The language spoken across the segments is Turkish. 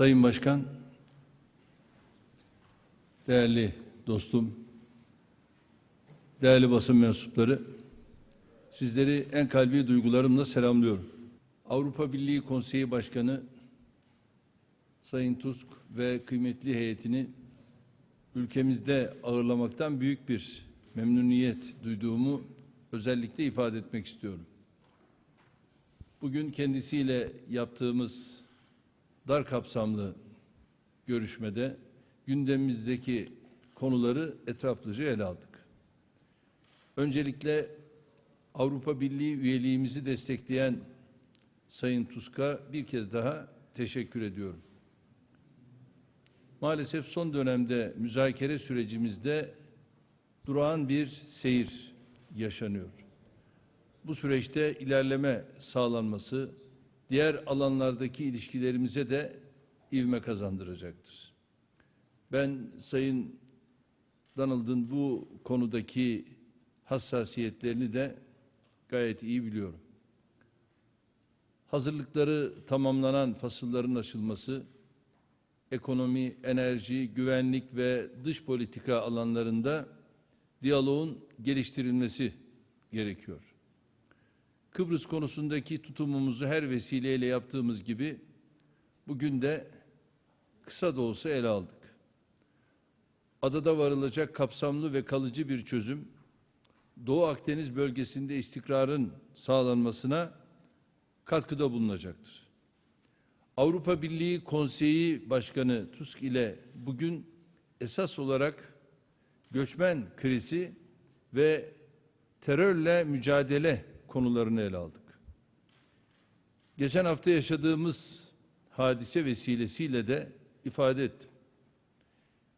Sayın Başkan, değerli dostum, değerli basın mensupları, sizleri en kalbi duygularımla selamlıyorum. Avrupa Birliği Konseyi Başkanı Sayın Tusk ve kıymetli heyetini ülkemizde ağırlamaktan büyük bir memnuniyet duyduğumu özellikle ifade etmek istiyorum. Bugün kendisiyle yaptığımız dar kapsamlı görüşmede gündemimizdeki konuları etraflıca ele aldık. Öncelikle Avrupa Birliği üyeliğimizi destekleyen Sayın Tusk'a bir kez daha teşekkür ediyorum. Maalesef son dönemde müzakere sürecimizde durağan bir seyir yaşanıyor. Bu süreçte ilerleme sağlanması diğer alanlardaki ilişkilerimize de ivme kazandıracaktır. Ben Sayın Donald'ın bu konudaki hassasiyetlerini de gayet iyi biliyorum. Hazırlıkları tamamlanan fasılların açılması, ekonomi, enerji, güvenlik ve dış politika alanlarında diyaloğun geliştirilmesi gerekiyor. Kıbrıs konusundaki tutumumuzu her vesileyle yaptığımız gibi bugün de kısa da olsa ele aldık. Adada varılacak kapsamlı ve kalıcı bir çözüm Doğu Akdeniz bölgesinde istikrarın sağlanmasına katkıda bulunacaktır. Avrupa Birliği Konseyi Başkanı Tusk ile bugün esas olarak göçmen krizi ve terörle mücadele konularını ele aldık. Geçen hafta yaşadığımız hadise vesilesiyle de ifade ettim.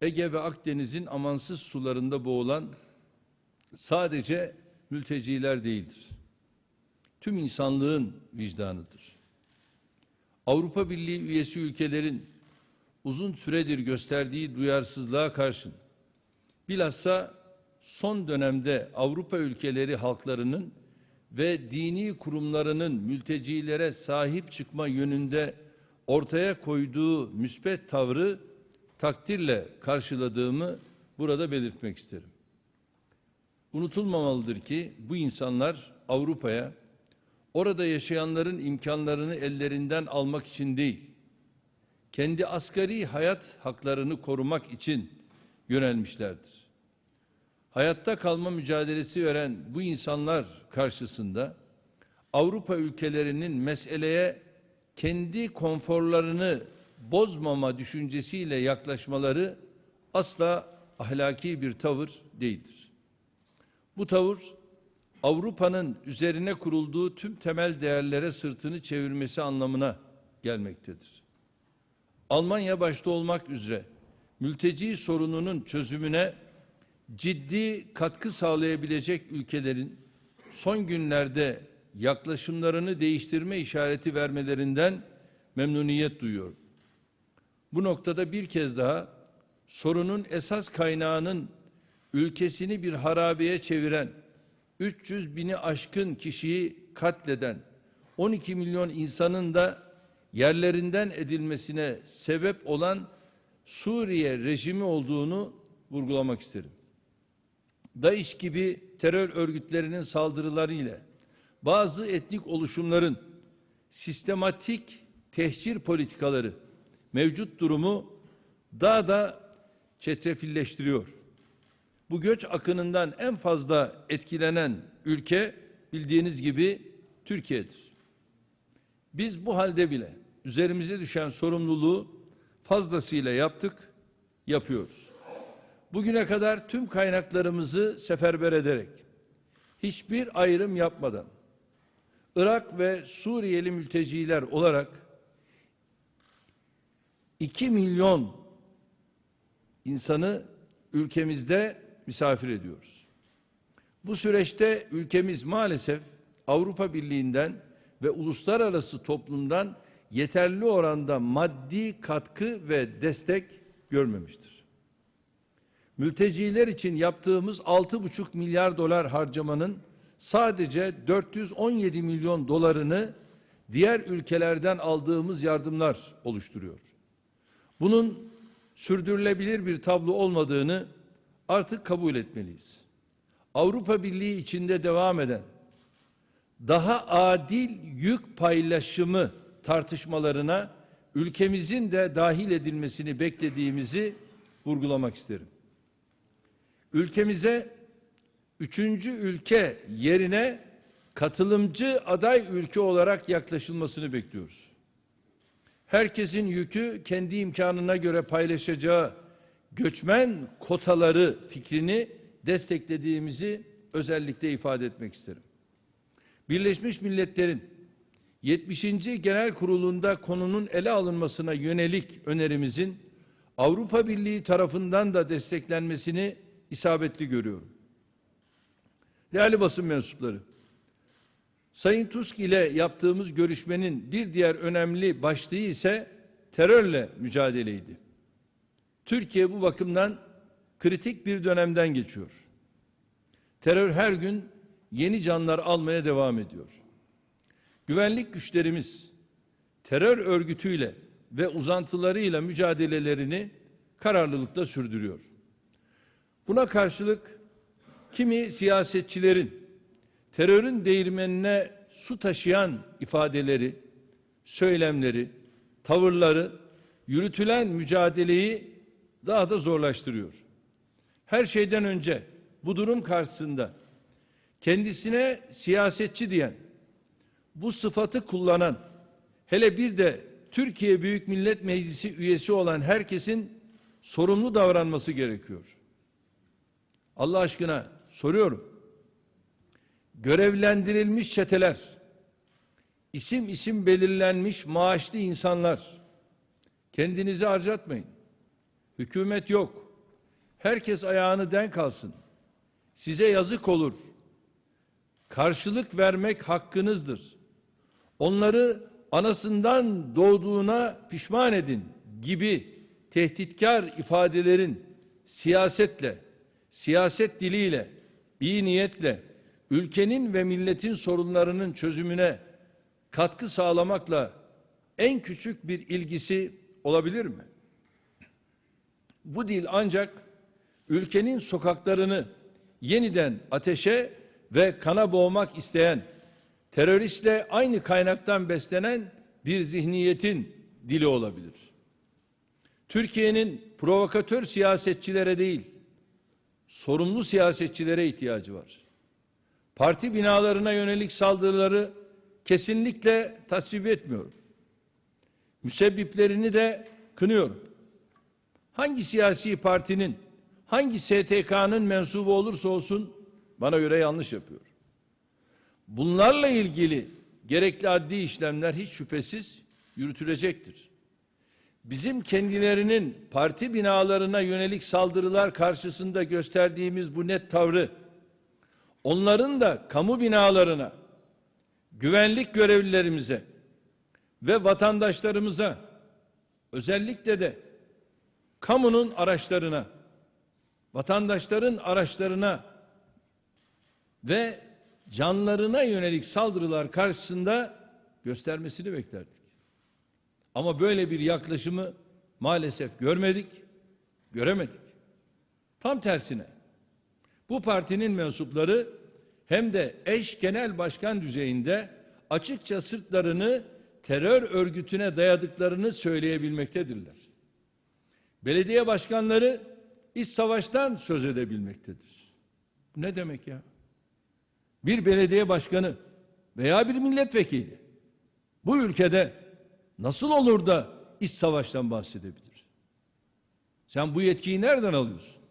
Ege ve Akdeniz'in amansız sularında boğulan sadece mülteciler değildir. Tüm insanlığın vicdanıdır. Avrupa Birliği üyesi ülkelerin uzun süredir gösterdiği duyarsızlığa karşın bilhassa son dönemde Avrupa ülkeleri halklarının ve dini kurumlarının mültecilere sahip çıkma yönünde ortaya koyduğu müspet tavrı takdirle karşıladığımı burada belirtmek isterim. Unutulmamalıdır ki bu insanlar Avrupa'ya orada yaşayanların imkanlarını ellerinden almak için değil, kendi asgari hayat haklarını korumak için yönelmişlerdir. Hayatta kalma mücadelesi veren bu insanlar karşısında Avrupa ülkelerinin meseleye kendi konforlarını bozmama düşüncesiyle yaklaşmaları asla ahlaki bir tavır değildir. Bu tavır Avrupa'nın üzerine kurulduğu tüm temel değerlere sırtını çevirmesi anlamına gelmektedir. Almanya başta olmak üzere mülteci sorununun çözümüne ciddi katkı sağlayabilecek ülkelerin son günlerde yaklaşımlarını değiştirme işareti vermelerinden memnuniyet duyuyorum. Bu noktada bir kez daha sorunun esas kaynağının ülkesini bir harabeye çeviren 300 bini aşkın kişiyi katleden 12 milyon insanın da yerlerinden edilmesine sebep olan Suriye rejimi olduğunu vurgulamak isterim. DAEŞ gibi terör örgütlerinin saldırılarıyla bazı etnik oluşumların sistematik tehcir politikaları mevcut durumu daha da çetrefilleştiriyor. Bu göç akınından en fazla etkilenen ülke bildiğiniz gibi Türkiye'dir. Biz bu halde bile üzerimize düşen sorumluluğu fazlasıyla yaptık, yapıyoruz. Bugüne kadar tüm kaynaklarımızı seferber ederek, hiçbir ayrım yapmadan, Irak ve Suriyeli mülteciler olarak 2 milyon insanı ülkemizde misafir ediyoruz. Bu süreçte ülkemiz maalesef Avrupa Birliği'nden ve uluslararası toplumdan yeterli oranda maddi katkı ve destek görmemiştir. Mülteciler için yaptığımız 6,5 milyar dolar harcamanın sadece 417 milyon dolarını diğer ülkelerden aldığımız yardımlar oluşturuyor. Bunun sürdürülebilir bir tablo olmadığını artık kabul etmeliyiz. Avrupa Birliği içinde devam eden daha adil yük paylaşımı tartışmalarına ülkemizin de dahil edilmesini beklediğimizi vurgulamak isterim. Ülkemize üçüncü ülke yerine katılımcı aday ülke olarak yaklaşılmasını bekliyoruz. Herkesin yükü kendi imkanına göre paylaşacağı göçmen kotaları fikrini desteklediğimizi özellikle ifade etmek isterim. Birleşmiş Milletler'in 70. Genel Kurulu'nda konunun ele alınmasına yönelik önerimizin Avrupa Birliği tarafından da desteklenmesini isabetli görüyorum. Değerli basın mensupları, Sayın Tusk ile yaptığımız görüşmenin bir diğer önemli başlığı ise terörle mücadeleydi. Türkiye bu bakımdan kritik bir dönemden geçiyor. Terör her gün yeni canlar almaya devam ediyor. Güvenlik güçlerimiz terör örgütüyle ve uzantılarıyla mücadelelerini kararlılıkla sürdürüyor. Buna karşılık kimi siyasetçilerin terörün değirmenine su taşıyan ifadeleri, söylemleri, tavırları yürütülen mücadeleyi daha da zorlaştırıyor. Her şeyden önce bu durum karşısında kendisine siyasetçi diyen, bu sıfatı kullanan, hele bir de Türkiye Büyük Millet Meclisi üyesi olan herkesin sorumlu davranması gerekiyor. Allah aşkına soruyorum. Görevlendirilmiş çeteler, isim isim belirlenmiş maaşlı insanlar, kendinizi harcatmayın. Hükümet yok. Herkes ayağını denk alsın. Size yazık olur. Karşılık vermek hakkınızdır. Onları anasından doğduğuna pişman edin gibi tehditkar ifadelerin siyasetle, siyaset diliyle, iyi niyetle ülkenin ve milletin sorunlarının çözümüne katkı sağlamakla en küçük bir ilgisi olabilir mi? Bu dil ancak ülkenin sokaklarını yeniden ateşe ve kana boğmak isteyen, teröristle aynı kaynaktan beslenen bir zihniyetin dili olabilir. Türkiye'nin provokatör siyasetçilere değil, sorumlu siyasetçilere ihtiyacı var. Parti binalarına yönelik saldırıları kesinlikle tasvip etmiyorum. Müsebbiplerini de kınıyorum. Hangi siyasi partinin, hangi STK'nın mensubu olursa olsun bana göre yanlış yapıyor. Bunlarla ilgili gerekli adli işlemler hiç şüphesiz yürütülecektir. Bizim kendilerinin parti binalarına yönelik saldırılar karşısında gösterdiğimiz bu net tavrı, onların da kamu binalarına, güvenlik görevlilerimize ve vatandaşlarımıza, özellikle de kamunun araçlarına, vatandaşların araçlarına ve canlarına yönelik saldırılar karşısında göstermesini beklerdik. Ama böyle bir yaklaşımı maalesef görmedik, göremedik. Tam tersine bu partinin mensupları hem de eş genel başkan düzeyinde açıkça sırtlarını terör örgütüne dayadıklarını söyleyebilmektedirler. Belediye başkanları iç savaştan söz edebilmektedir. Bu ne demek ya? Bir belediye başkanı veya bir milletvekili bu ülkede nasıl olur da iç savaştan bahsedebilir? Sen bu yetkiyi nereden alıyorsun?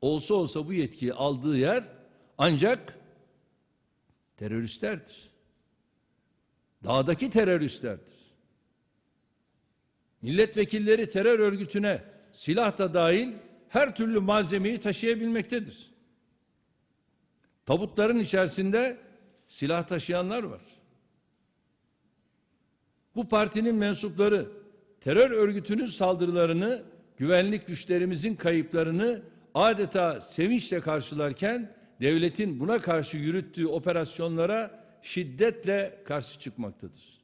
Olsa olsa bu yetkiyi aldığı yer ancak teröristlerdir. Dağdaki teröristlerdir. Milletvekilleri terör örgütüne silah da dahil her türlü malzemeyi taşıyabilmektedir. Tabutların içerisinde silah taşıyanlar var. Bu partinin mensupları terör örgütünün saldırılarını, güvenlik güçlerimizin kayıplarını adeta sevinçle karşılarken devletin buna karşı yürüttüğü operasyonlara şiddetle karşı çıkmaktadır.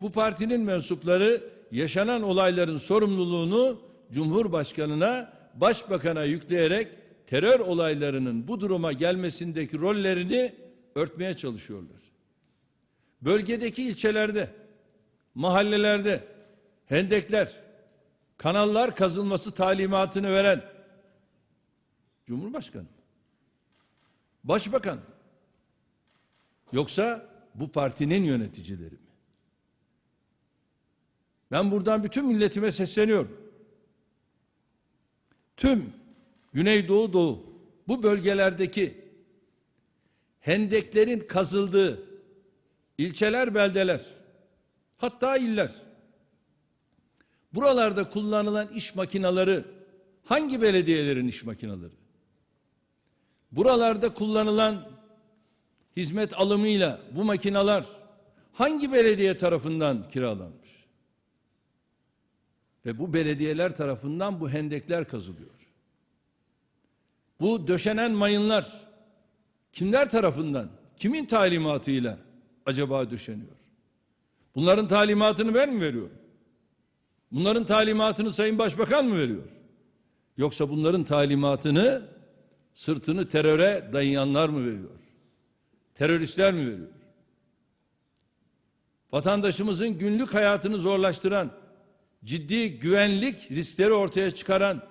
Bu partinin mensupları yaşanan olayların sorumluluğunu Cumhurbaşkanına, Başbakan'a yükleyerek terör olaylarının bu duruma gelmesindeki rollerini örtmeye çalışıyorlar. Bölgedeki ilçelerde, mahallelerde hendekler, kanallar kazılması talimatını veren Cumhurbaşkanı? Başbakan, yoksa bu partinin yöneticileri mi? Ben buradan bütün milletime sesleniyorum. Tüm Güneydoğu Doğu bu bölgelerdeki hendeklerin kazıldığı ilçeler, beldeler, hatta iller. Buralarda kullanılan iş makineleri hangi belediyelerin iş makineleri? Buralarda kullanılan hizmet alımıyla bu makineler hangi belediye tarafından kiralanmış? Ve bu belediyeler tarafından bu hendekler kazılıyor. Bu döşenen mayınlar kimler tarafından, kimin talimatıyla acaba döşeniyor? Bunların talimatını ben mi veriyorum? Bunların talimatını Sayın Başbakan mı veriyor? Yoksa bunların talimatını sırtını teröre dayayanlar mı veriyor? Teröristler mi veriyor? Vatandaşımızın günlük hayatını zorlaştıran, ciddi güvenlik riskleri ortaya çıkaran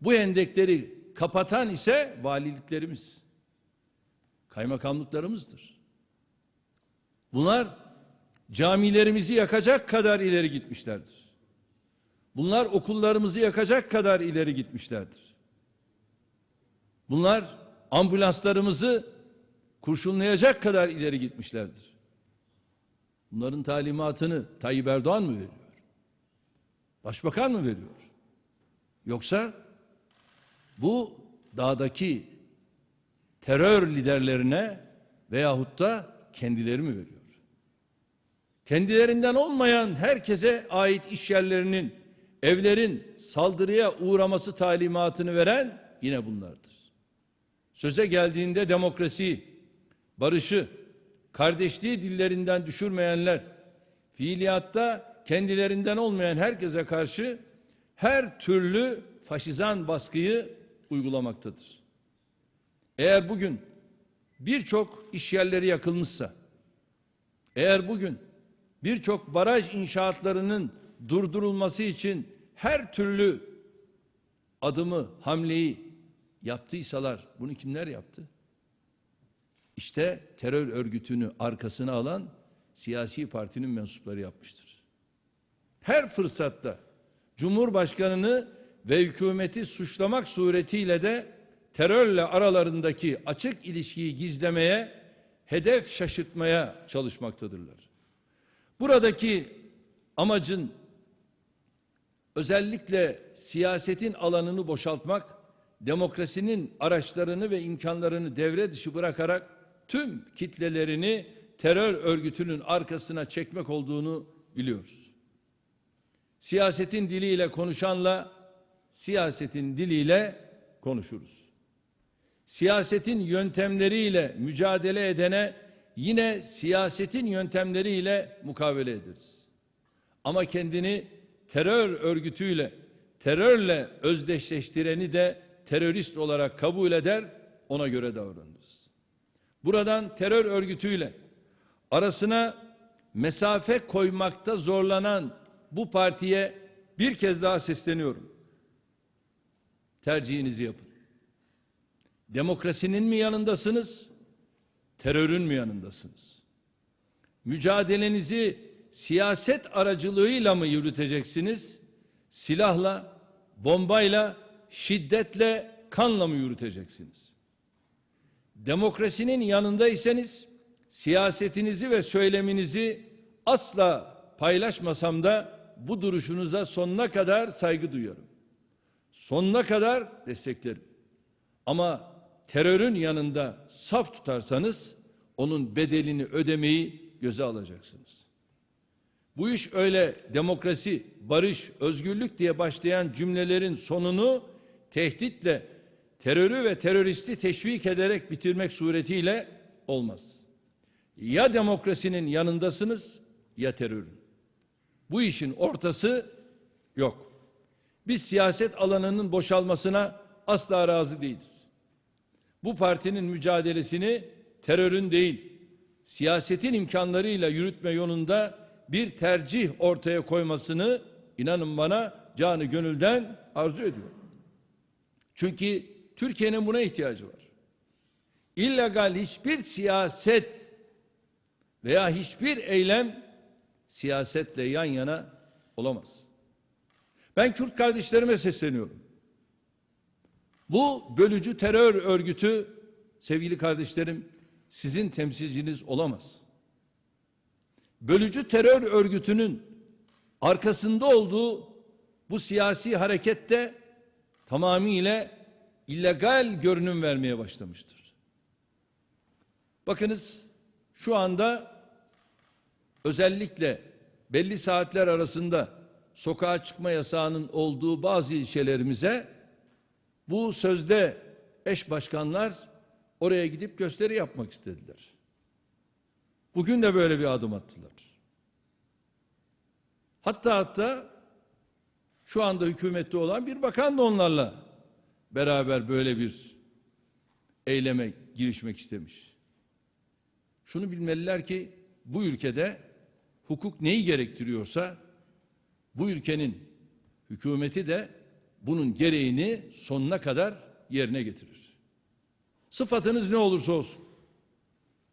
bu endekleri kapatan ise valiliklerimiz, kaymakamlıklarımızdır. Bunlar camilerimizi yakacak kadar ileri gitmişlerdir. Bunlar okullarımızı yakacak kadar ileri gitmişlerdir. Bunlar ambulanslarımızı kurşunlayacak kadar ileri gitmişlerdir. Bunların talimatını Tayyip Erdoğan mı veriyor? Başbakan mı veriyor? Yoksa bu dağdaki terör liderlerine veyahut da kendileri mi veriyor? Kendilerinden olmayan herkese ait iş yerlerinin, evlerin saldırıya uğraması talimatını veren yine bunlardır. Söze geldiğinde demokrasi, barışı, kardeşliği dillerinden düşürmeyenler, fiiliyatta kendilerinden olmayan herkese karşı her türlü faşizan baskıyı uygulamaktadır. Eğer bugün birçok iş yerleri yakılmışsa, eğer bugün birçok baraj inşaatlarının durdurulması için her türlü adımı, hamleyi yaptıysalar bunu kimler yaptı? İşte terör örgütünü arkasına alan siyasi partinin mensupları yapmıştır. Her fırsatta Cumhurbaşkanını ve hükümeti suçlamak suretiyle de terörle aralarındaki açık ilişkiyi gizlemeye, hedef şaşırtmaya çalışmaktadırlar. Buradaki amacın özellikle siyasetin alanını boşaltmak, demokrasinin araçlarını ve imkanlarını devre dışı bırakarak tüm kitlelerini terör örgütünün arkasına çekmek olduğunu biliyoruz. Siyasetin diliyle konuşanla siyasetin diliyle konuşuruz. Siyasetin yöntemleriyle mücadele edene yine siyasetin yöntemleriyle mukavele ederiz. Ama kendini terör örgütüyle, terörle özdeşleştireni de terörist olarak kabul eder, ona göre davranırız. Buradan terör örgütüyle arasına mesafe koymakta zorlanan bu partiye bir kez daha sesleniyorum. Tercihinizi yapın. Demokrasinin mi yanındasınız? Terörün mü yanındasınız? Mücadelenizi siyaset aracılığıyla mı yürüteceksiniz? Silahla, bombayla, şiddetle, kanla mı yürüteceksiniz? Demokrasinin yanındaysanız siyasetinizi ve söyleminizi asla paylaşmasam da bu duruşunuza sonuna kadar saygı duyuyorum. Sonuna kadar desteklerim. Ama terörün yanında saf tutarsanız onun bedelini ödemeyi göze alacaksınız. Bu iş öyle demokrasi, barış, özgürlük diye başlayan cümlelerin sonunu tehditle, terörü ve teröristi teşvik ederek bitirmek suretiyle olmaz. Ya demokrasinin yanındasınız ya terörün. Bu işin ortası yok. Biz siyaset alanının boşalmasına asla razı değiliz. Bu partinin mücadelesini terörün değil, siyasetin imkanlarıyla yürütme yolunda bir tercih ortaya koymasını inanın bana canı gönülden arzu ediyorum. Çünkü Türkiye'nin buna ihtiyacı var. İllegal hiçbir siyaset veya hiçbir eylem siyasetle yan yana olamaz. Ben Kürt kardeşlerime sesleniyorum. Bu bölücü terör örgütü sevgili kardeşlerim sizin temsilciniz olamaz. Bölücü terör örgütünün arkasında olduğu bu siyasi harekette tamamıyla illegal görünüm vermeye başlamıştır. Bakınız şu anda özellikle belli saatler arasında sokağa çıkma yasağının olduğu bazı ilçelerimize bu sözde eş başkanlar oraya gidip gösteri yapmak istediler. Bugün de böyle bir adım attılar. Hatta hatta şu anda hükümette olan bir bakan da onlarla beraber böyle bir eyleme girişmek istemiş. Şunu bilmeliler ki bu ülkede hukuk neyi gerektiriyorsa bu ülkenin hükümeti de bunun gereğini sonuna kadar yerine getirir. Sıfatınız ne olursa olsun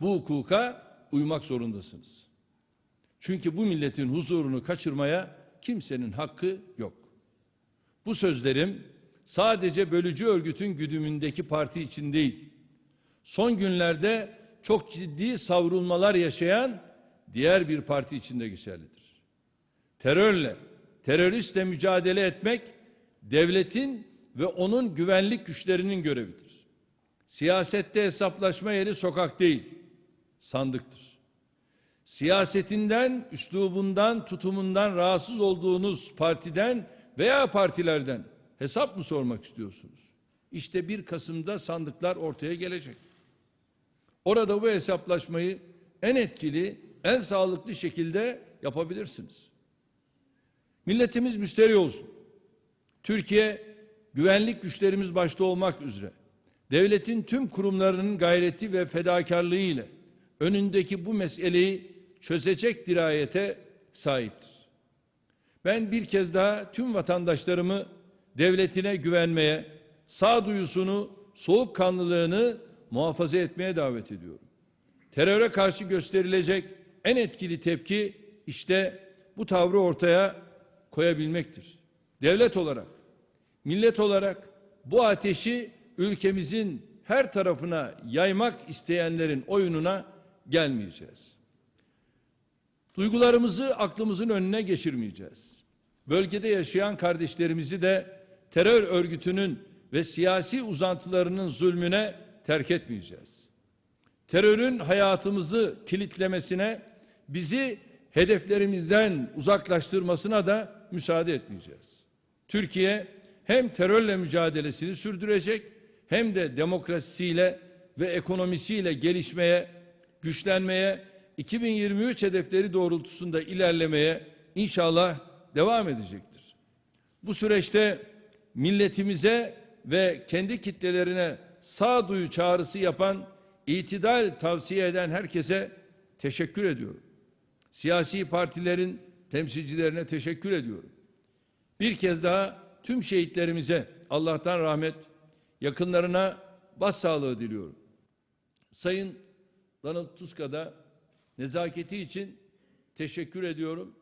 bu hukuka uymak zorundasınız. Çünkü bu milletin huzurunu kaçırmaya kimsenin hakkı yok. Bu sözlerim sadece bölücü örgütün güdümündeki parti için değil, son günlerde çok ciddi savrulmalar yaşayan diğer bir parti için de geçerlidir. Terörle, teröristle mücadele etmek devletin ve onun güvenlik güçlerinin görevidir. Siyasette hesaplaşma yeri sokak değil, sandıktır. Siyasetinden, üslubundan, tutumundan rahatsız olduğunuz partiden veya partilerden hesap mı sormak istiyorsunuz? İşte 1 Kasım'da sandıklar ortaya gelecek. Orada bu hesaplaşmayı en etkili, en sağlıklı şekilde yapabilirsiniz. Milletimiz müsterih olsun. Türkiye güvenlik güçlerimiz başta olmak üzere devletin tüm kurumlarının gayreti ve fedakarlığı ile önündeki bu meseleyi çözecek dirayete sahiptir. Ben bir kez daha tüm vatandaşlarımı devletine güvenmeye, sağduyusunu, soğukkanlılığını muhafaza etmeye davet ediyorum. Teröre karşı gösterilecek en etkili tepki işte bu tavrı ortaya koyabilmektir. Devlet olarak, millet olarak bu ateşi ülkemizin her tarafına yaymak isteyenlerin oyununa gelmeyeceğiz. Duygularımızı aklımızın önüne geçirmeyeceğiz. Bölgede yaşayan kardeşlerimizi de terör örgütünün ve siyasi uzantılarının zulmüne terk etmeyeceğiz. Terörün hayatımızı kilitlemesine, bizi hedeflerimizden uzaklaştırmasına da müsaade etmeyeceğiz. Türkiye hem terörle mücadelesini sürdürecek hem de demokrasisiyle ve ekonomisiyle gelişmeye, güçlenmeye, 2023 hedefleri doğrultusunda ilerlemeye inşallah devam edecektir. Bu süreçte milletimize ve kendi kitlelerine sağduyu çağrısı yapan, itidal tavsiye eden herkese teşekkür ediyorum. Siyasi partilerin temsilcilerine teşekkür ediyorum. Bir kez daha tüm şehitlerimize Allah'tan rahmet, yakınlarına başsağlığı diliyorum. Sayın Donald Tusk'a da nezaketi için teşekkür ediyorum.